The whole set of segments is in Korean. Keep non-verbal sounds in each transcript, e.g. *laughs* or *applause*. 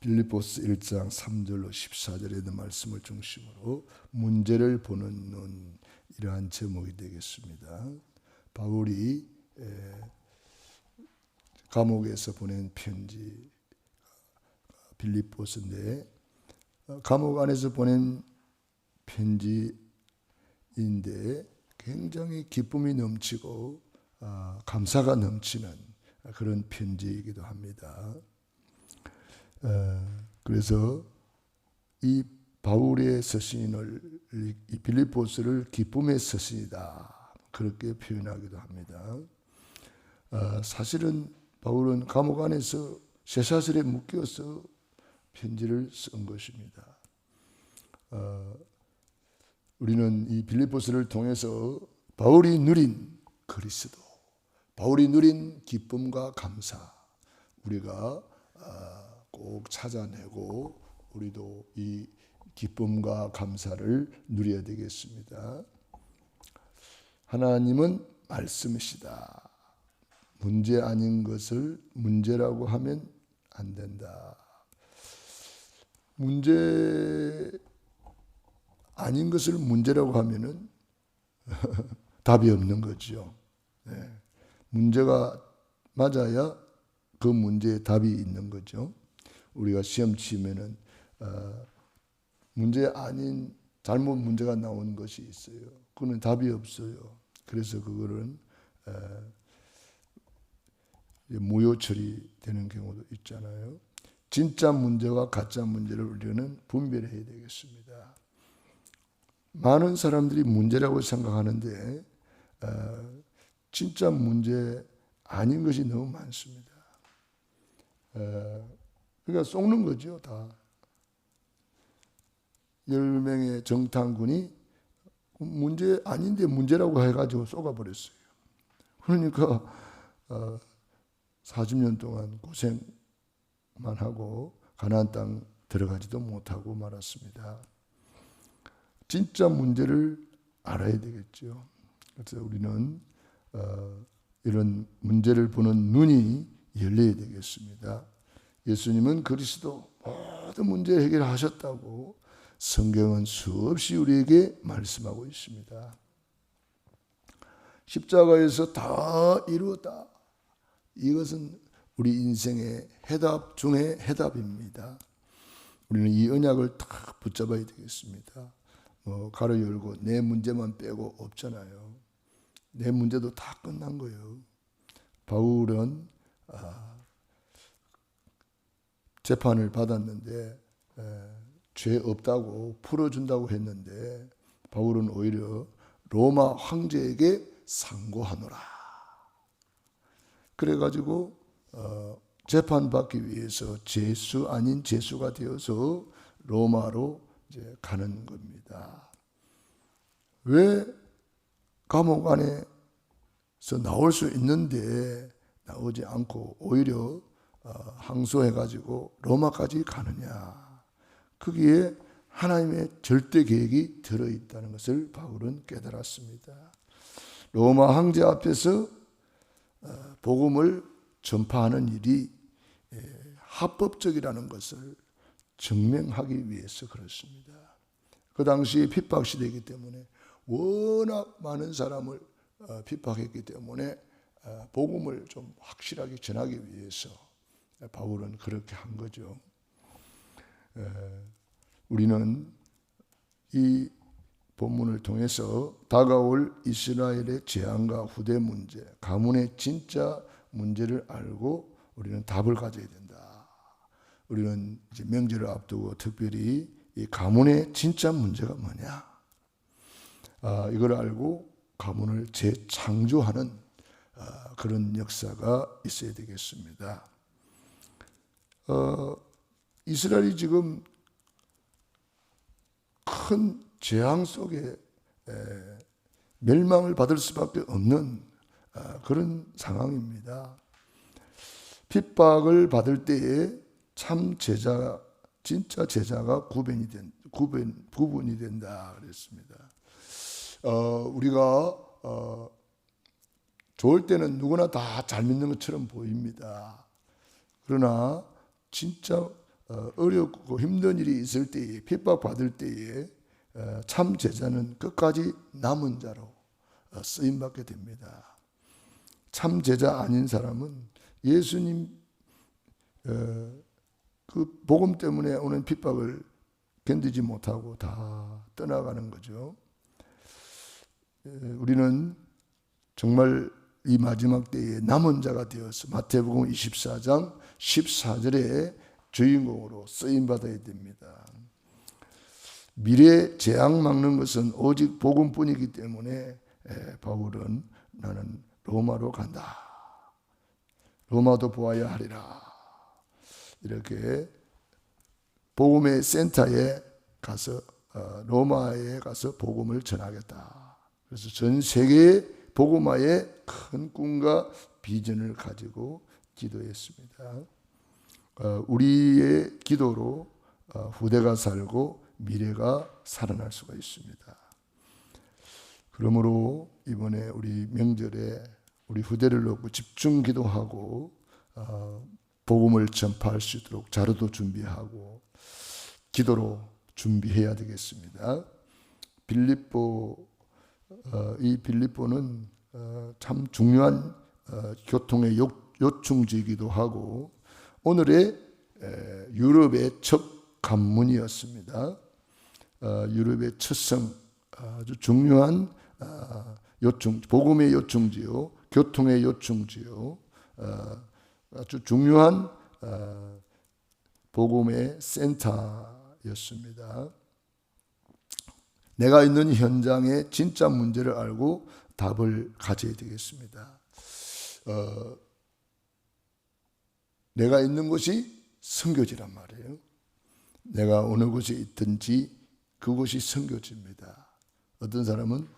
빌립보스 1장 3절로 14절에 있는 말씀을 중심으로 문제를 보는 눈 이러한 제목이 되겠습니다. 바울이 감옥에서 보낸 편지 빌립보스인데 감옥 안에서 보낸 편지인데 굉장히 기쁨이 넘치고 아, 감사가 넘치는 그런 편지이기도 합니다. 그래서 이 바울의 서신을 이 빌립보스를 기쁨의 서신이다 그렇게 표현하기도 합니다. 아, 사실은 바울은 감옥 안에서 쇠사슬에 묶여서 편지를 쓴 것입니다. 어, 우리는 이 빌립보스를 통해서 바울이 누린 그리스도, 바울이 누린 기쁨과 감사, 우리가 어, 꼭 찾아내고 우리도 이 기쁨과 감사를 누려야 되겠습니다. 하나님은 말씀이시다. 문제 아닌 것을 문제라고 하면 안 된다. 문제 아닌 것을 문제라고 하면은 *laughs* 답이 없는 거죠. 네. 문제가 맞아야 그 문제에 답이 있는 거죠. 우리가 시험 치면은 어, 문제 아닌 잘못 문제가 나오는 것이 있어요. 그거는 답이 없어요. 그래서 그거는 어, 무효 처리되는 경우도 있잖아요. 진짜 문제와 가짜 문제를 우리는 분별해야 되겠습니다. 많은 사람들이 문제라고 생각하는데 어, 진짜 문제 아닌 것이 너무 많습니다. 어, 그러니까 속는 거죠, 다. 열 명의 정탐군이 문제 아닌데 문제라고 해가지고 쏘아버렸어요. 그러니까 어, 40년 동안 고생만 하고 가나안 땅 들어가지도 못하고 말았습니다. 진짜 문제를 알아야 되겠죠. 그래서 우리는 어, 이런 문제를 보는 눈이 열려야 되겠습니다. 예수님은 그리스도 모든 문제 해결하셨다고 성경은 수없이 우리에게 말씀하고 있습니다. 십자가에서 다 이루었다. 이것은 우리 인생의 해답 중의 해답입니다. 우리는 이 언약을 딱 붙잡아야 되겠습니다. 뭐 가로 열고 내 문제만 빼고 없잖아요. 내 문제도 다 끝난 거예요. 바울은 아, 재판을 받았는데 에, 죄 없다고 풀어준다고 했는데 바울은 오히려 로마 황제에게 상고하노라. 그래가지고 어, 재판받기 위해서 죄수 아닌 죄수가 되어서 로마로 이제 가는 겁니다. 왜 감옥 안에서 나올 수 있는데 나오지 않고 오히려 어, 항소해가지고 로마까지 가느냐? 거기에 하나님의 절대 계획이 들어있다는 것을 바울은 깨달았습니다. 로마 황제 앞에서 어, 복음을 전파하는 일이 예, 합법적이라는 것을 증명하기 위해서 그렇습니다. 그 당시 핍박 시대이기 때문에 워낙 많은 사람을 어, 핍박했기 때문에 어, 복음을 좀 확실하게 전하기 위해서 바울은 그렇게 한 거죠. 우리는 이 본문을 통해서 다가올 이스라엘의 재앙과 후대 문제, 가문의 진짜 문제를 알고 우리는 답을 가져야 된다. 우리는 이제 명절을 앞두고 특별히 이 가문의 진짜 문제가 뭐냐? 아, 이걸 알고 가문을 재창조하는 아, 그런 역사가 있어야 되겠습니다. 어, 이스라엘이 지금 큰 재앙 속에 에, 멸망을 받을 수밖에 없는 아, 그런 상황입니다. 핍박을 받을 때에 참 제자, 진짜 제자가 구분이 된, 구분, 구분이 된다 그랬습니다. 어, 우리가 어, 좋을 때는 누구나 다 잘 믿는 것처럼 보입니다. 그러나 진짜 어, 어렵고 힘든 일이 있을 때에 핍박받을 때에 어, 참 제자는 끝까지 남은 자로 어, 쓰임 받게 됩니다. 참 제자 아닌 사람은 예수님 어, 그 복음 때문에 오는 핍박을 견디지 못하고 다 떠나가는 거죠. 에, 우리는 정말 이 마지막 때에 남은 자가 되어서 마태복음 24장 14절에 주인공으로 쓰임 받아야 됩니다. 미래 재앙 막는 것은 오직 복음뿐이기 때문에 에, 바울은 나는 로마로 간다. 로마도 보아야 하리라. 이렇게 복음의 센터에 가서 어, 로마에 가서 복음을 전하겠다. 그래서 전 세계 복음화의 큰 꿈과 비전을 가지고 기도했습니다. 어, 우리의 기도로 어, 후대가 살고 미래가 살아날 수가 있습니다. 그러므로 이번에 우리 명절에 우리 후대를 놓고 집중 기도하고 어, 복음을 전파할 수 있도록 자료도 준비하고 기도로 준비해야 되겠습니다. 빌립보 어, 이 빌립보는 어, 참 중요한 어, 교통의 요, 요충지이기도 하고 오늘의 에, 유럽의 첫 관문이었습니다. 어, 유럽의 첫성 아주 중요한 어, 요충 복음의 요충지요, 교통의 요충지요, 어, 아주 중요한 어, 복음의 센터였습니다. 내가 있는 현장의 진짜 문제를 알고 답을 가져야 되겠습니다. 어, 내가 있는 곳이 선교지란 말이에요. 내가 어느 곳에 있든지 그곳이 선교지입니다. 어떤 사람은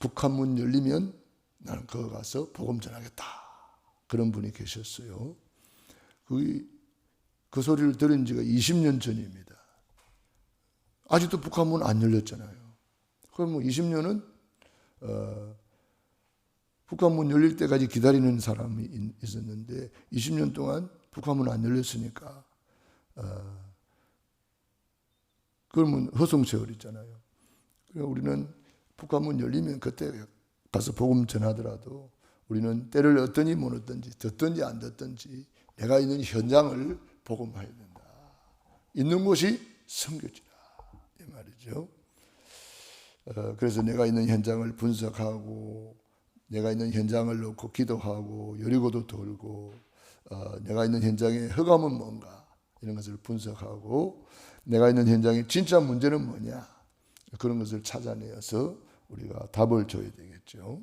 북한 문 열리면 나는 거기 가서 복음 전하겠다. 그런 분이 계셨어요. 그, 그 소리를 들은 지가 20년 전입니다. 아직도 북한 문 안 열렸잖아요. 그럼 뭐 20년은 어, 북한 문 열릴 때까지 기다리는 사람이 있었는데 20년 동안 북한문 안 열렸으니까 어, 그러면 허송세월이잖아요. 그러니까 우리는 북한문 열리면 그때 가서 복음 전하더라도 우리는 때를 얻든지 못 얻든지 듣든지 안 듣든지 내가 있는 현장을 복음해야 된다. 있는 곳이 성교지다. 이 말이죠. 어, 그래서 내가 있는 현장을 분석하고 내가 있는 현장을 놓고 기도하고 여리고도 돌고 어, 내가 있는 현장의 허감은 뭔가 이런 것을 분석하고 내가 있는 현장의 진짜 문제는 뭐냐 그런 것을 찾아내어서 우리가 답을 줘야 되겠죠.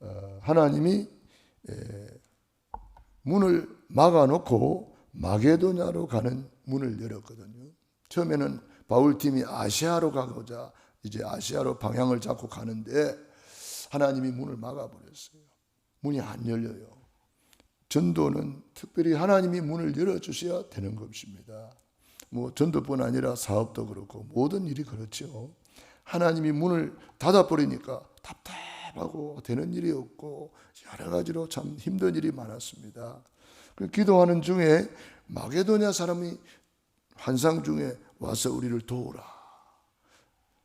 어, 하나님이 에, 문을 막아놓고 마게도냐로 가는 문을 열었거든요. 처음에는 바울 팀이 아시아로 가고자 이제 아시아로 방향을 잡고 가는데 하나님이 문을 막아버렸어요. 문이 안 열려요. 전도는 특별히 하나님이 문을 열어주셔야 되는 것입니다. 뭐 전도뿐 아니라 사업도 그렇고 모든 일이 그렇죠. 하나님이 문을 닫아버리니까 답답하고 되는 일이 없고 여러 가지로 참 힘든 일이 많았습니다. 그 기도하는 중에 마게도냐 사람이 환상 중에 와서 우리를 도우라.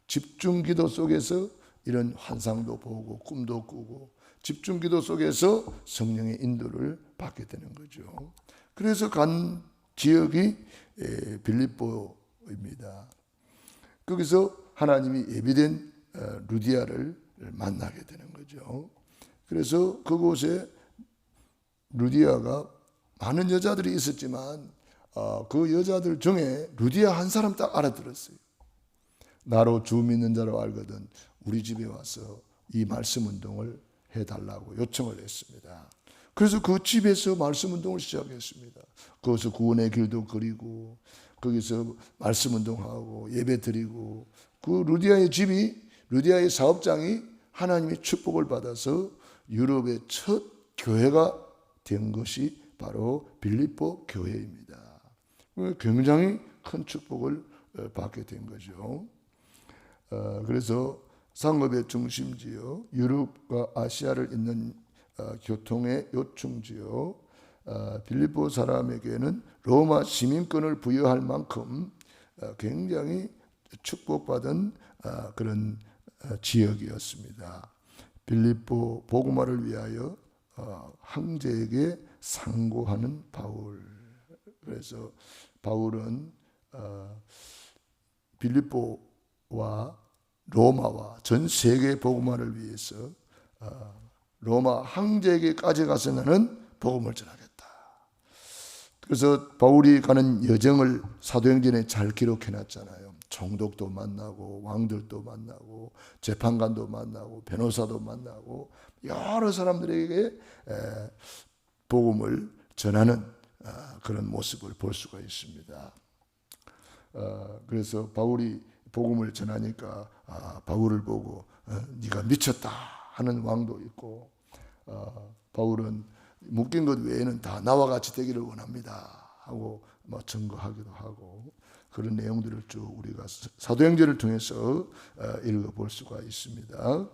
집중 기도 속에서 이런 환상도 보고 꿈도 꾸고 집중 기도 속에서 성령의 인도를 받게 되는 거죠. 그래서 간 지역이 빌립보입니다. 거기서 하나님이 예비된 어, 루디아를 만나게 되는 거죠. 그래서 그곳에 루디아가 많은 여자들이 있었지만 어, 그 여자들 중에 루디아 한 사람 딱 알아들었어요. 나로 주 믿는 자로 알거든 우리 집에 와서 이 말씀 운동을 해달라고 요청을 했습니다. 그래서 그 집에서 말씀 운동을 시작했습니다. 거기서 구원의 길도 그리고 거기서 말씀 운동하고 예배 드리고 그 루디아의 집이 루디아의 사업장이 하나님의 축복을 받아서 유럽의 첫 교회가 된 것이 바로 빌립보 교회입니다. 굉장히 큰 축복을 어, 받게 된 거죠. 어, 그래서 상업의 중심지요, 유럽과 아시아를 잇는 어, 교통의 요충지요, 빌립보 사람에게는 로마 시민권을 부여할 만큼 어, 굉장히 축복받은 어, 그런 어, 지역이었습니다. 빌립보 복음화를 위하여 황제에게 상고하는 바울. 그래서 바울은 빌립보와 로마와 전 세계 복음화를 위해서 로마 황제에게까지 가서 나는 복음을 전하겠다. 그래서 바울이 가는 여정을 사도행전에 잘 기록해 놨잖아요. 총독도 만나고 왕들도 만나고 재판관도 만나고 변호사도 만나고 여러 사람들에게 복음을 전하는 아, 그런 모습을 볼 수가 있습니다. 어, 그래서 바울이 복음을 전하니까 아, 바울을 보고 어, 네가 미쳤다 하는 왕도 있고 어, 바울은 묶인 것 외에는 다 나와 같이 되기를 원합니다 하고 뭐 증거하기도 하고 그런 내용들을 쭉 우리가 사도행전을 통해서 읽어볼 수가 있습니다.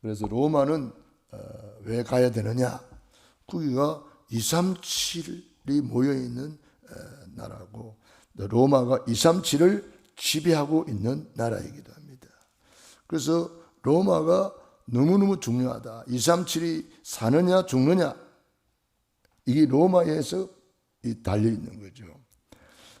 그래서 로마는 왜 가야 되느냐? 거기가 237이 모여 있는 나라고 로마가 237을 지배하고 있는 나라이기도 합니다. 그래서 로마가 너무너무 중요하다. 237이 사느냐 죽느냐 이게 로마에서 달려 있는 거죠.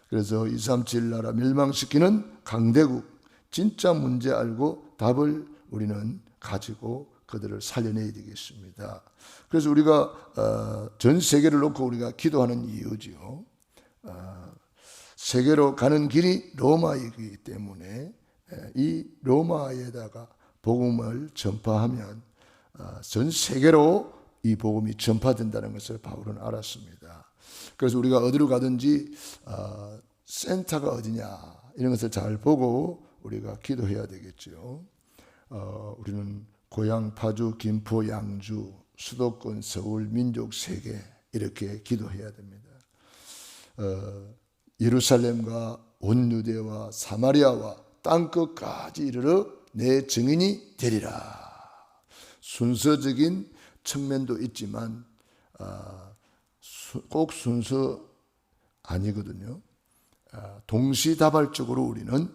그래서 237 나라 멸망시키는 강대국 진짜 문제 알고 답을 우리는 가지고 그들을 살려내야 되겠습니다. 그래서 우리가 어, 전 세계를 놓고 우리가 기도하는 이유지요. 어, 세계로 가는 길이 로마이기 때문에 이 로마에다가 복음을 전파하면 어, 전 세계로 이 복음이 전파된다는 것을 바울은 알았습니다. 그래서 우리가 어디로 가든지 센터가 어디냐 이런 것을 잘 보고 우리가 기도해야 되겠죠. 우리는 고향 파주, 김포, 양주, 수도권, 서울, 민족 세계 이렇게 기도해야 됩니다. 어, 예루살렘과 온 유대와 사마리아와 땅 끝까지 이르러 내 증인이 되리라. 순서적인 측면도 있지만 아, 꼭 순서 아니거든요. 아, 동시다발적으로 우리는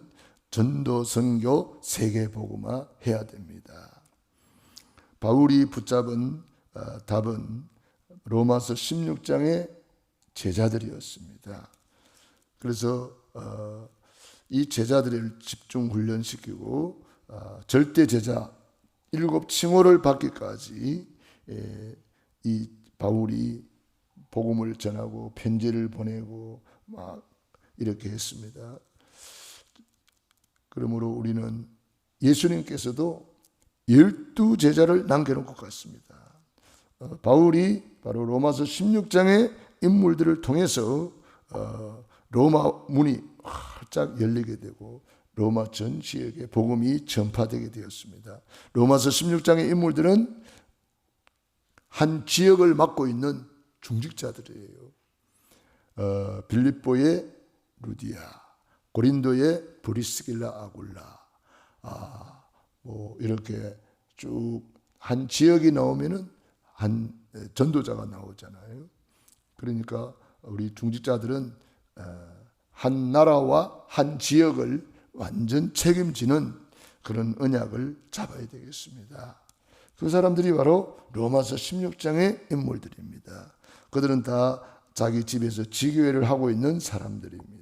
전도 선교 세계 복음화 해야 됩니다. 바울이 붙잡은 어, 답은 로마서 16장의 제자들이었습니다. 그래서 어, 이 제자들을 집중 훈련시키고 어, 절대 제자 일곱 칭호를 받기까지 이 바울이 복음을 전하고 편지를 보내고 막 이렇게 했습니다. 그러므로 우리는 예수님께서도 열두 제자를 남겨놓고 갔습니다. 어, 바울이 바로 로마서 16장의 인물들을 통해서 어, 로마 문이 활짝 열리게 되고 로마 전 지역에 복음이 전파되게 되었습니다. 로마서 16장의 인물들은 한 지역을 맡고 있는 중직자들이에요. 어, 빌립보의 루디아, 고린도의 브리스길라 아굴라, 아, 뭐 이렇게 쭉 한 지역이 나오면은 한 전도자가 나오잖아요. 그러니까 우리 중직자들은 한 나라와 한 지역을 완전 책임지는 그런 언약을 잡아야 되겠습니다. 그 사람들이 바로 로마서 16장의 인물들입니다. 그들은 다 자기 집에서 지교회를 하고 있는 사람들입니다.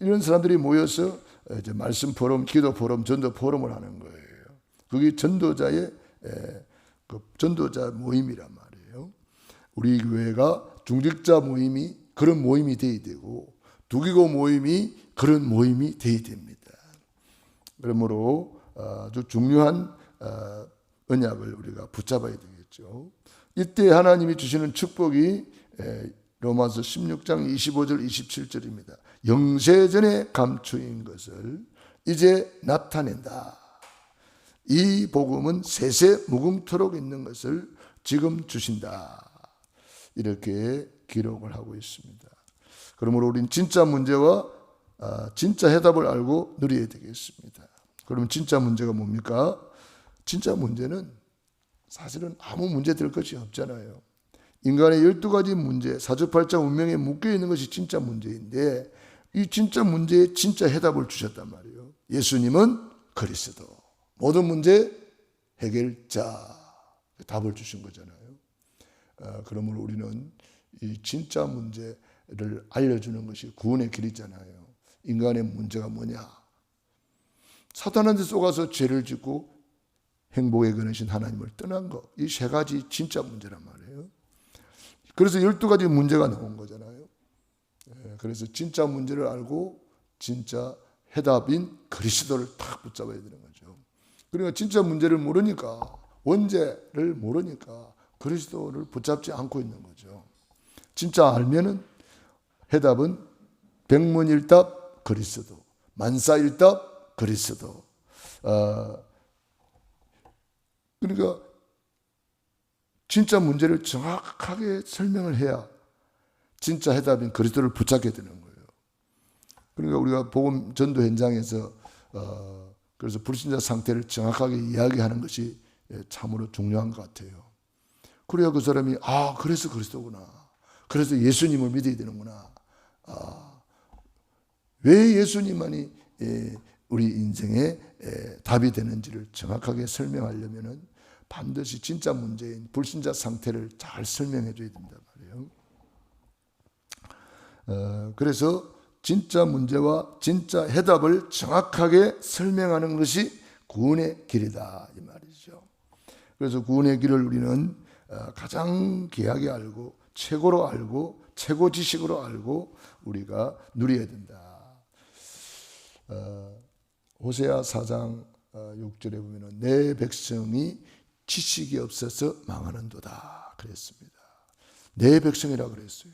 이런 사람들이 모여서 이제 말씀 포럼, 기도 포럼, 전도 포럼을 하는 거예요. 그게 전도자의 그 전도자 모임이란 말이에요. 우리 교회가 중직자 모임이 그런 모임이 돼야 되고 두기고 모임이 그런 모임이 돼야 됩니다. 그러므로 아주 중요한 어, 언약을 우리가 붙잡아야 되겠죠. 이때 하나님이 주시는 축복이 로마서 16장 25절 27절입니다. 영세전에 감추인 것을 이제 나타낸다. 이 복음은 세세 무궁토록 있는 것을 지금 주신다. 이렇게 기록을 하고 있습니다. 그러므로 우리는 진짜 문제와 아, 진짜 해답을 알고 누려야 되겠습니다. 그러면 진짜 문제가 뭡니까? 진짜 문제는 사실은 아무 문제 될 것이 없잖아요. 인간의 열두 가지 문제, 사주팔자 운명에 묶여 있는 것이 진짜 문제인데 이 진짜 문제에 진짜 해답을 주셨단 말이에요. 예수님은 그리스도. 모든 문제 해결자 답을 주신 거잖아요. 어, 그러므로 우리는 이 진짜 문제 를 알려주는 것이 구원의 길이잖아요. 인간의 문제가 뭐냐? 사탄한테 속아서 죄를 짓고 행복에 그르신 하나님을 떠난 거. 이세 가지 진짜 문제란 말이에요. 그래서 열두 가지 문제가 나온 거잖아요. 예, 그래서 진짜 문제를 알고 진짜 해답인 그리스도를 딱 붙잡아야 되는 거죠. 그러니까 진짜 문제를 모르니까 원죄를 모르니까 그리스도를 붙잡지 않고 있는 거죠. 진짜 알면은 해답은 백문일답 그리스도, 만사일답 그리스도. 어, 그러니까 진짜 문제를 정확하게 설명을 해야 진짜 해답인 그리스도를 붙잡게 되는 거예요. 그러니까 우리가 복음 전도 현장에서 어, 그래서 불신자 상태를 정확하게 이야기하는 것이 참으로 중요한 것 같아요. 그래야 그 사람이 아 그래서 그리스도구나. 그래서 예수님을 믿어야 되는구나. 아, 왜 예수님만이 예, 우리 인생의 예, 답이 되는지를 정확하게 설명하려면은 반드시 진짜 문제인 불신자 상태를 잘 설명해 줘야 된단 말이에요. 어, 그래서 진짜 문제와 진짜 해답을 정확하게 설명하는 것이 구원의 길이다 이 말이죠. 그래서 구원의 길을 우리는 어, 가장 귀하게 알고 최고로 알고 최고 지식으로 알고 우리가 누려야 된다. 어, 호세아 4장 6절에 보면은 내 백성이 지식이 없어서 망하는도다 그랬습니다. 내 백성이라 그랬어요.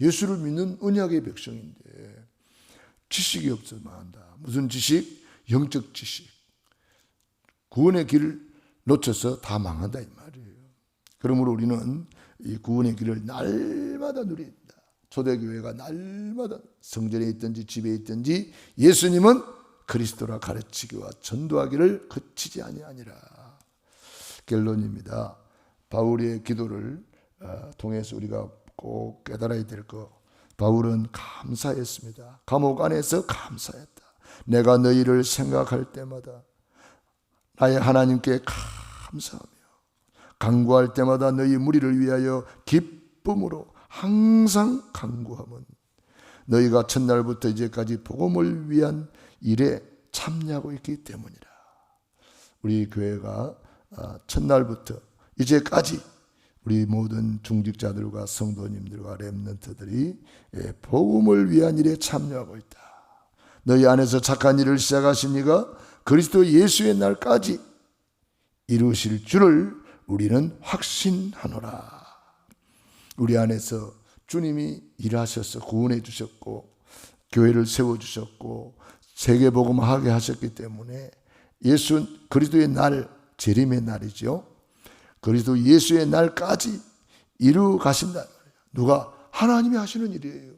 예수를 믿는 언약의 백성인데 지식이 없어서 망한다. 무슨 지식? 영적 지식. 구원의 길을 놓쳐서 다 망한다 이 말이에요. 그러므로 우리는 이 구원의 길을 날마다 누린다. 초대교회가 날마다 성전에 있든지 집에 있든지 예수님은 그리스도라 가르치기와 전도하기를 그치지 아니하니라. 결론입니다. 바울의 기도를 어, 통해서 우리가 꼭 깨달아야 될 것. 바울은 감사했습니다. 감옥 안에서 감사했다. 내가 너희를 생각할 때마다 나의 하나님께 감사하며 강구할 때마다 너희 무리를 위하여 기쁨으로 항상 강구함은 너희가 첫날부터 이제까지 복음을 위한 일에 참여하고 있기 때문이라. 우리 교회가 아, 첫날부터 이제까지 우리 모든 중직자들과 성도님들과 렘넌트들이 예, 복음을 위한 일에 참여하고 있다. 너희 안에서 착한 일을 시작하십니까? 그리스도 예수의 날까지 이루실 줄을 우리는 확신하노라. 우리 안에서 주님이 일하셔서 구원해 주셨고 교회를 세워 주셨고 세계 복음하게 하셨기 때문에 예수 그리스도의 날 재림의 날이죠. 그리스도 예수의 날까지 이루 가신다. 누가 하나님이 하시는 일이에요.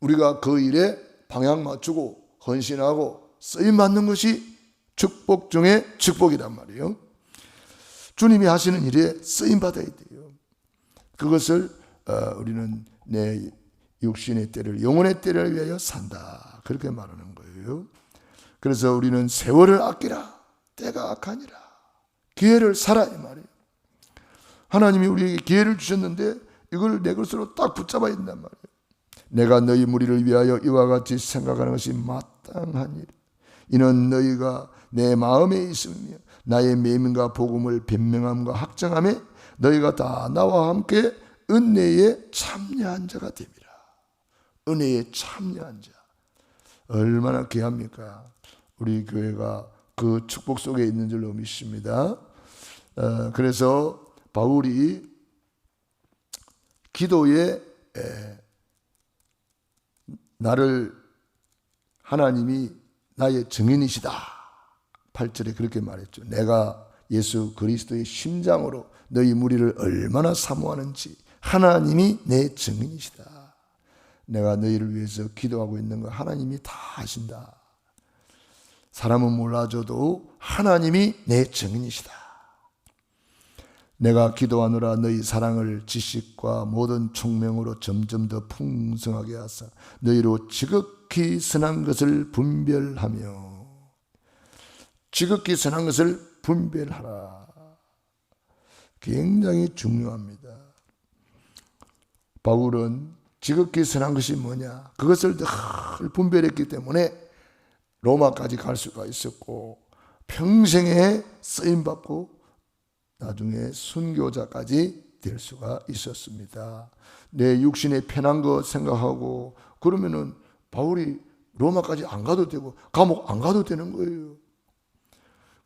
우리가 그 일에 방향 맞추고 헌신하고 쓰임 받는 것이 축복 중에 축복이란 말이에요. 주님이 하시는 일에 쓰임 받아야 돼요. 그것을 어, 우리는 내 육신의 때를 영혼의 때를 위하여 산다. 그렇게 말하는 거예요. 그래서 우리는 세월을 아끼라. 때가 악하니라. 기회를 살아 이 말이에요. 하나님이 우리에게 기회를 주셨는데 이걸 내 것으로 딱 붙잡아야 된단 말이에요. 내가 너희 무리를 위하여 이와 같이 생각하는 것이 일. 이는 너희가 내 마음에 있으며 나의 매민과 복음을 변명함과 확정함에 너희가 다 나와 함께 은혜에 참여한 자가 됩니다. 은혜에 참여한 자. 얼마나 귀합니까? 우리 교회가 그 축복 속에 있는 줄로 믿습니다. 어, 그래서 바울이 기도에 에, 나를 하나님이 나의 증인이시다. 8절에 그렇게 말했죠. 내가 예수 그리스도의 심장으로 너희 무리를 얼마나 사모하는지 하나님이 내 증인이시다. 내가 너희를 위해서 기도하고 있는 거 하나님이 다 아신다. 사람은 몰라줘도 하나님이 내 증인이시다. 내가 기도하노라 너희 사랑을 지식과 모든 총명으로 점점 더 풍성하게 하사 너희로 지극히 선한 것을 분별하며 지극히 선한 것을 분별하라. 굉장히 중요합니다. 바울은 지극히 선한 것이 뭐냐? 그것을 늘 분별했기 때문에 로마까지 갈 수가 있었고 평생에 쓰임 받고 나중에 순교자까지 될 수가 있었습니다. 내 육신에 편한 거 생각하고 그러면은 바울이 로마까지 안 가도 되고 감옥 안 가도 되는 거예요.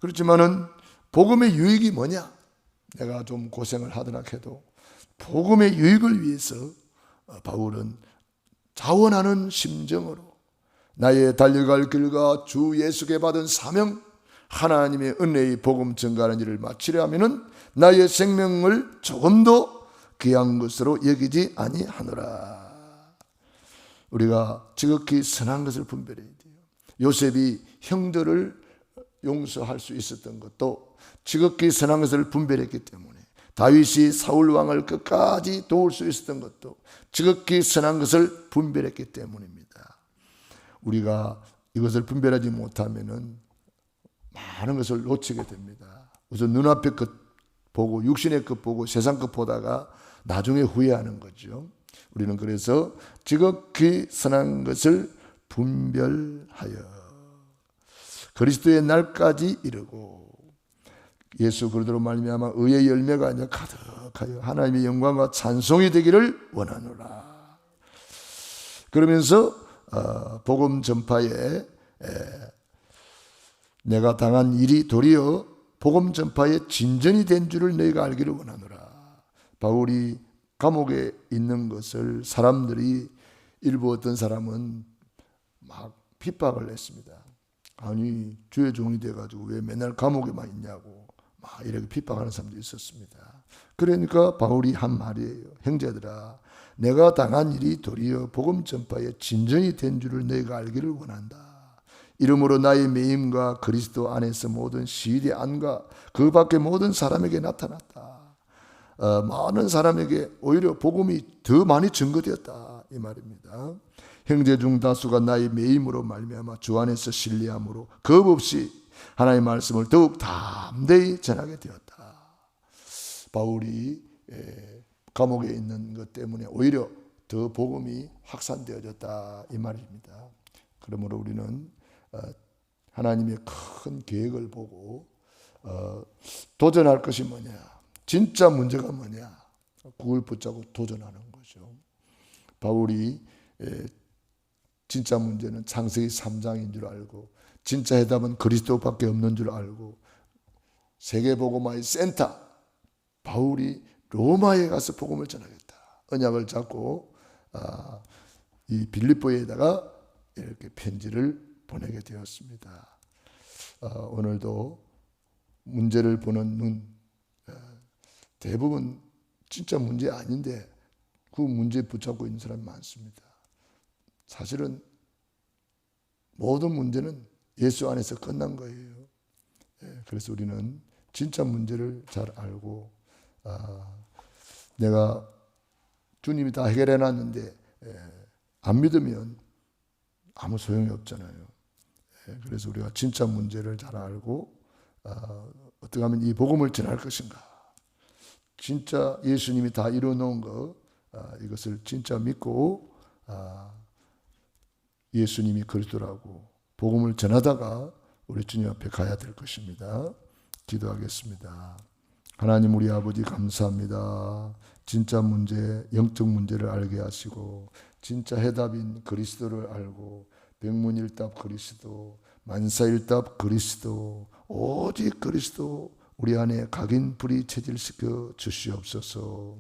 그렇지만은 복음의 유익이 뭐냐? 내가 좀 고생을 하더라 해도 복음의 유익을 위해서 바울은 자원하는 심정으로 나의 달려갈 길과 주 예수께 받은 사명 하나님의 은혜의 복음 증가하는 일을 마치려 하면은 나의 생명을 조금도 귀한 것으로 여기지 아니하노라. 우리가 지극히 선한 것을 분별해야 돼요. 요셉이 형들을 용서할 수 있었던 것도 지극히 선한 것을 분별했기 때문에 다윗이 사울 왕을 끝까지 도울 수 있었던 것도 지극히 선한 것을 분별했기 때문입니다. 우리가 이것을 분별하지 못하면은 많은 것을 놓치게 됩니다. 우선 눈앞의 것 보고 육신의 것 보고 세상 것 보다가 나중에 후회하는 거죠. 우리는 그래서 지극히 선한 것을 분별하여 그리스도의 날까지 이르고 예수 그리스도로 말미암아 의의 열매가 아니라 가득하여 하나님의 영광과 찬송이 되기를 원하노라. 그러면서 어, 복음 전파에 내가 당한 일이 도리어 복음 전파의 진전이 된 줄을 너희가 알기를 원하노라. 바울이 감옥에 있는 것을 사람들이 일부 어떤 사람은 막 핍박을 했습니다. 아니 주의 종이 돼가지고 왜 맨날 감옥에만 있냐고 막 이렇게 핍박하는 사람도 있었습니다. 그러니까 바울이 한 말이에요. 형제들아 내가 당한 일이 도리어 복음 전파의 진전이 된 줄을 너희가 알기를 원한다. 이름으로 나의 매임과 그리스도 안에서 모든 시대 안과 그 밖에 모든 사람에게 나타났다. 어, 많은 사람에게 오히려 복음이 더 많이 증거되었다 이 말입니다. 형제 중 다수가 나의 매임으로 말미암아 주 안에서 신뢰함으로 겁 없이 하나님의 말씀을 더욱 담대히 전하게 되었다. 바울이 감옥에 있는 것 때문에 오히려 더 복음이 확산되어졌다 이 말입니다. 그러므로 우리는 어, 하나님의 큰 계획을 보고 어, 도전할 것이 뭐냐? 진짜 문제가 뭐냐? 그걸 붙잡고 도전하는 거죠. 바울이 진짜 문제는 창세기 3장인 줄 알고 진짜 해답은 그리스도밖에 없는 줄 알고 세계복음화의 센터 바울이 로마에 가서 복음을 전하겠다. 언약을 잡고 아, 이 빌립보에다가 이렇게 편지를 보내게 되었습니다. 아, 오늘도 문제를 보는 눈 아, 대부분 진짜 문제 아닌데 그 문제 붙잡고 있는 사람이 많습니다. 사실은 모든 문제는 예수 안에서 끝난 거예요. 예, 그래서 우리는 진짜 문제를 잘 알고 아, 내가 주님이 다 해결해 놨는데 예, 안 믿으면 아무 소용이 없잖아요. 예, 그래서 우리가 진짜 문제를 잘 알고 아, 어떻게 하면 이 복음을 전할 것인가. 진짜 예수님이 다 이루어 놓은 거 아, 이것을 진짜 믿고 아, 예수님이 그리스도라고 복음을 전하다가 우리 주님 앞에 가야 될 것입니다. 기도하겠습니다. 하나님 우리 아버지 감사합니다. 진짜 문제, 영적 문제를 알게 하시고 진짜 해답인 그리스도를 알고 백문일답 그리스도, 만사일답 그리스도, 오직 그리스도 우리 안에 각인 불이 체질시켜 주시옵소서.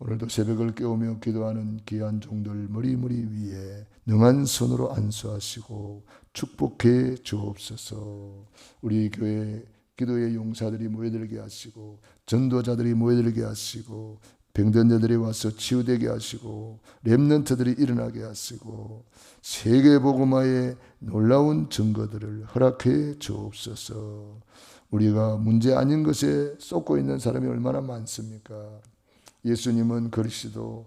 오늘도 새벽을 깨우며 기도하는 귀한 종들 머리머리 위에 능한 손으로 안수하시고 축복해 주옵소서. 우리 교회 기도의 용사들이 모여들게 하시고 전도자들이 모여들게 하시고 병든 자들이 와서 치유되게 하시고 렘넌트들이 일어나게 하시고 세계 복음화의 놀라운 증거들을 허락해 주옵소서. 우리가 문제 아닌 것에 쏟고 있는 사람이 얼마나 많습니까? 예수님은 그리스도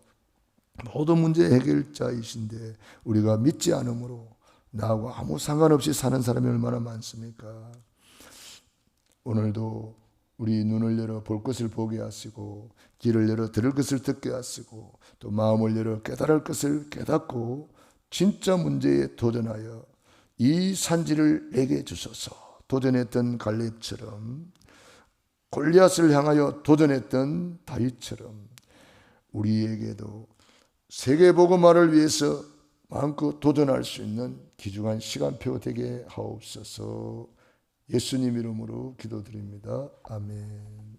모든 문제 해결자이신데 우리가 믿지 않으므로 나하고 아무 상관없이 사는 사람이 얼마나 많습니까? 오늘도 우리 눈을 열어 볼 것을 보게 하시고 귀를 열어 들을 것을 듣게 하시고 또 마음을 열어 깨달을 것을 깨닫고 진짜 문제에 도전하여 이 산지를 내게 주소서 도전했던 갈렙처럼 골리앗을 향하여 도전했던 다윗처럼 우리에게도 세계 복음화를 위해서 마음껏 도전할 수 있는 귀중한 시간표 되게 하옵소서. 예수님 이름으로 기도드립니다. 아멘.